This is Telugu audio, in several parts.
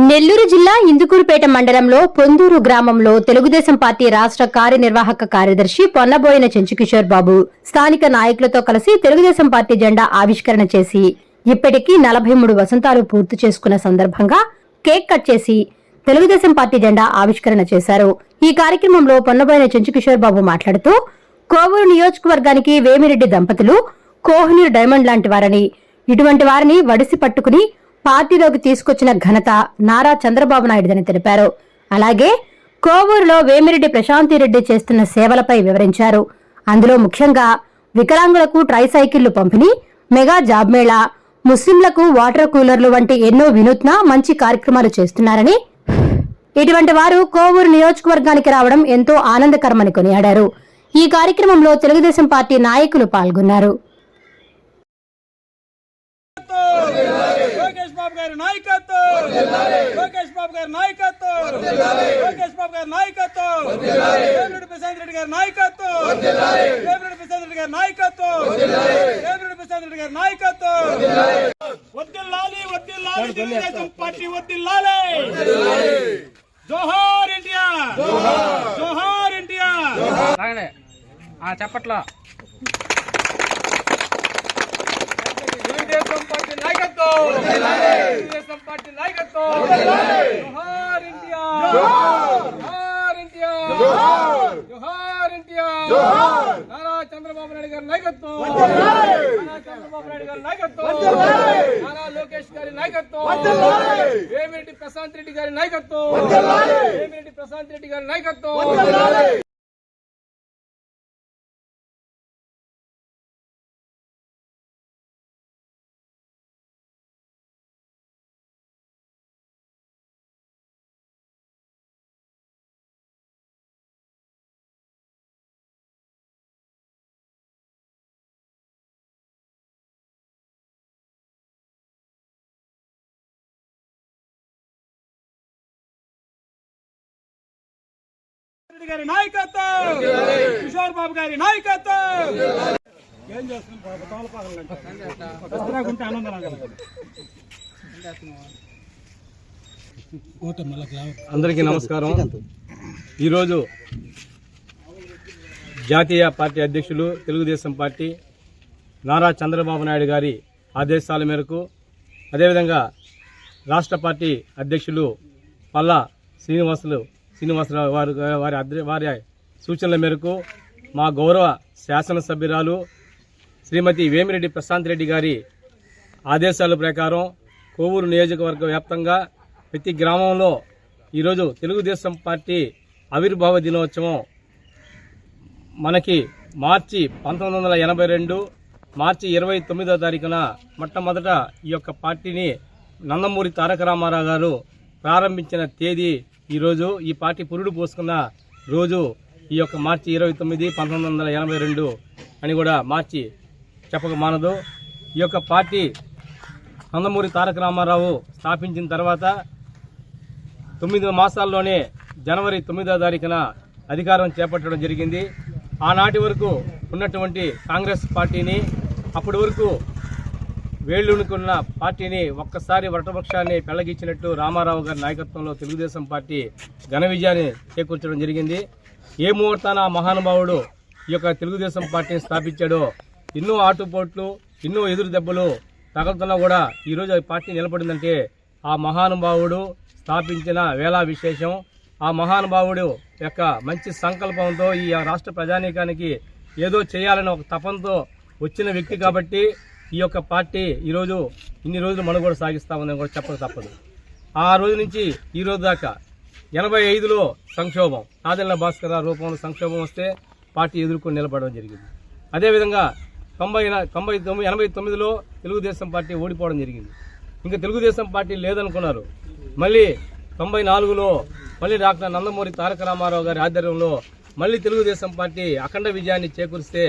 నెల్లూరు జిల్లా ఇందుకూరుపేట మండలంలో పొందూరు గ్రామంలో తెలుగుదేశం పార్టీ రాష్ట్ర కార్యనిర్వాహక కార్యదర్శి పొన్నబోయిన చెంచుకిషోర్ బాబు స్థానిక నాయకులతో కలిసి తెలుగుదేశం పార్టీ జెండా ఆవిష్కరణ చేసి ఇప్పటికీ నలభై మూడు వసంతాలు పూర్తి చేసుకున్న సందర్భంగా కేక్ కట్ చేసి తెలుగుదేశం పార్టీ జెండా ఆవిష్కరణ చేశారు. ఈ కార్యక్రమంలో పొన్నబోయిన చెంచుకిషోర్ బాబు మాట్లాడుతూ కోవూరు నియోజకవర్గానికి వేమిరెడ్డి దంపతులు కోహినూరు డైమండ్ లాంటి వారని ఇటువంటి వారిని వడిసి పట్టుకుని పార్టీలోకి తీసుకొచ్చిన ఘనత నారా చంద్రబాబు నాయుడుదని తెలిపారు. అలాగే కోవూరులో వేమిరెడ్డి ప్రశాంతిరెడ్డి చేస్తున్న సేవలపై వివరించారు. అందులో ముఖ్యంగా వికలాంగులకు ట్రైసైకిళ్ళు పంపిణీ మెగా జాబ్ మేళా ముస్లింలకు వాటర్ కూలర్లు వంటి ఎన్నో వినూత్న మంచి కార్యక్రమాలు చేస్తున్నారని ఇటువంటి వారు కోవూరు నియోజకవర్గానికి రావడం ఎంతో ఆనందకరమని కొనియాడారు. ఈ కార్యక్రమంలో తెలుగుదేశం పార్టీ నాయకులు పాల్గొన్నారు లోకేష్ బాబు గారి నాయకత్వం! లోకేష్ బాబు గారి నాయకత్వం! లోకేష్ బాబు గారి నాయకత్వం! వేమిరెడ్డి ప్రశాంత్ రెడ్డి గారి నాయకత్వం! వేమిరెడ్డి ప్రశాంత్ రెడ్డి గారి నాయకత్వం! వేమిరెడ్డి ప్రశాంత్ రెడ్డి గారి నాయకత్వం! వద్దిల్లాలి వద్దిల్లాలి తెలుగుదేశం పార్టీ వద్దిల్లాలి! జోహార్ ఇండియా జోహార్ ఇండియా ఆ చెప్పట్లా తెలుగుదేశం పార్టీ నాయకత్వం! తెలుగుదేశం పార్టీ నాయకత్వం! జోహార్ ఇండియా! జోహార్ ఇండియా! జోహార్ ఇండియా! నారా చంద్రబాబు నాయుడు గారి నాయకత్వం! నారా చంద్రబాబు నాయుడు గారి నాయకత్వం! నారా లోకేష్ గారి నాయకత్వం! వేమిరెడ్డి ప్రశాంత్ రెడ్డి గారి నాయకత్వం! వేమిరెడ్డి ప్రశాంత్ రెడ్డి గారి నాయకత్వం! రెడ్డి గారి నాయకత్వం! కిషోర్ బాబు గారి నాయకత్వం! ఏం చేస్తున్నాం అందరికీ నమస్కారం. ఈరోజు జాతీయ పార్టీ అధ్యక్షులు తెలుగుదేశం పార్టీ నారా చంద్రబాబు నాయుడు గారి ఆదేశాల మేరకు అదేవిధంగా రాష్ట్ర పార్టీ అధ్యక్షులు పల్లా శ్రీనివాసులు శ్రీనివాసరావు వారు వారి అధ్య- వారి సూచనల మేరకు మా గౌరవ శాసనసభ్యురాలు శ్రీమతి వేమిరెడ్డి ప్రశాంత్ రెడ్డి గారి ఆదేశాల ప్రకారం కోవూరు నియోజకవర్గ వ్యాప్తంగా ప్రతి గ్రామంలో ఈరోజు తెలుగుదేశం పార్టీ ఆవిర్భావ దినోత్సవం మనకి మార్చి పంతొమ్మిది వందల ఎనభై రెండు మార్చి ఇరవై తొమ్మిదో తారీఖున మొట్టమొదట ఈ యొక్క పార్టీని నందమూరి తారక రామారావు గారు ప్రారంభించిన తేదీ ఈరోజు ఈ పార్టీ పురుడు పోసుకున్న రోజు ఈ యొక్క మార్చి ఇరవై తొమ్మిది పంతొమ్మిది వందల ఎనభై రెండు అని కూడా మార్చి చెప్పక మానదు. ఈ యొక్క పార్టీ నందమూరి తారక రామారావు స్థాపించిన తర్వాత తొమ్మిది మాసాల్లోనే జనవరి తొమ్మిదో తారీఖున అధికారం చేపట్టడం జరిగింది. ఆనాటి వరకు ఉన్నటువంటి కాంగ్రెస్ పార్టీని అప్పటి వరకు వేళ్ళునుకున్న పార్టీని ఒక్కసారి వటపక్షాన్ని పెళ్ళగించినట్టు రామారావు గారి నాయకత్వంలో తెలుగుదేశం పార్టీ ఘన విజయాన్ని చేకూర్చడం జరిగింది. ఏ ముహూర్తాన ఆ మహానుభావుడు ఈ యొక్క తెలుగుదేశం పార్టీని స్థాపించాడో ఎన్నో ఆటుపోట్లు ఎన్నో ఎదురు దెబ్బలు తగలుతున్నా కూడా ఈరోజు ఈ పార్టీ నిలబడిందంటే ఆ మహానుభావుడు స్థాపించిన వేళా విశేషం. ఆ మహానుభావుడు యొక్క మంచి సంకల్పంతో ఈ రాష్ట్ర ప్రజానీకానికి ఏదో చేయాలని ఒక తపంతో వచ్చిన వ్యక్తి కాబట్టి ఈ యొక్క పార్టీ ఈరోజు ఇన్ని రోజులు మనుగోడు సాగిస్తామని కూడా చెప్పక తప్పదు. ఆ రోజు నుంచి ఈ రోజు దాకా ఎనభై ఐదులో సంక్షోభం ఆదిల్ల భాస్కర్ రూపంలో సంక్షోభం వస్తే పార్టీ ఎదుర్కొని నిలబడడం జరిగింది. అదేవిధంగా తొంభై తొంభై తొమ్మిది ఎనభై తొమ్మిదిలో తెలుగుదేశం పార్టీ ఓడిపోవడం జరిగింది. ఇంకా తెలుగుదేశం పార్టీ లేదనుకున్నారు. మళ్ళీ తొంభై నాలుగులో మళ్ళీ డాక్టర్ నందమూరి తారక రామారావు గారి ఆధ్వర్యంలో మళ్ళీ తెలుగుదేశం పార్టీ అఖండ విజయాన్ని చేకూరిస్తే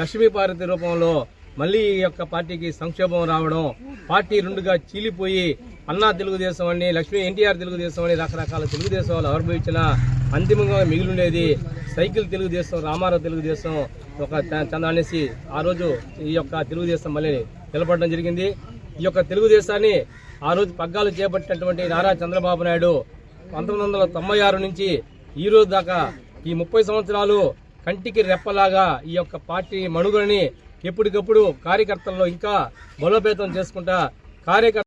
లక్ష్మీపార్వతి రూపంలో మళ్ళీ ఈ యొక్క పార్టీకి సంక్షోభం రావడం పార్టీ రెండుగా చీలిపోయి అన్నా తెలుగుదేశం అని లక్ష్మీ ఎన్టీఆర్ తెలుగుదేశం అని రకరకాల తెలుగుదేశాలు ఆవిర్భవించిన అంతిమంగా మిగిలిండేది సైకిల్ తెలుగుదేశం రామారావు తెలుగుదేశం ఒక చ- అనేసి ఆ రోజు ఈ యొక్క తెలుగుదేశం మళ్ళీ నిలబడడం జరిగింది. ఈ యొక్క తెలుగుదేశాన్ని ఆ రోజు పగ్గాలు చేపట్టినటువంటి నారా చంద్రబాబు నాయుడు పంతొమ్మిది వందల తొంభై ఆరు నుంచి ఈ రోజు దాకా ఈ ముప్పై సంవత్సరాలు కంటికి రెప్పలాగా ఈ యొక్క పార్టీ మనుగడని ఎప్పటికప్పుడు కార్యకర్తల్లో ఇంకా బలోపేతం చేసుకుంటా కార్యకర్త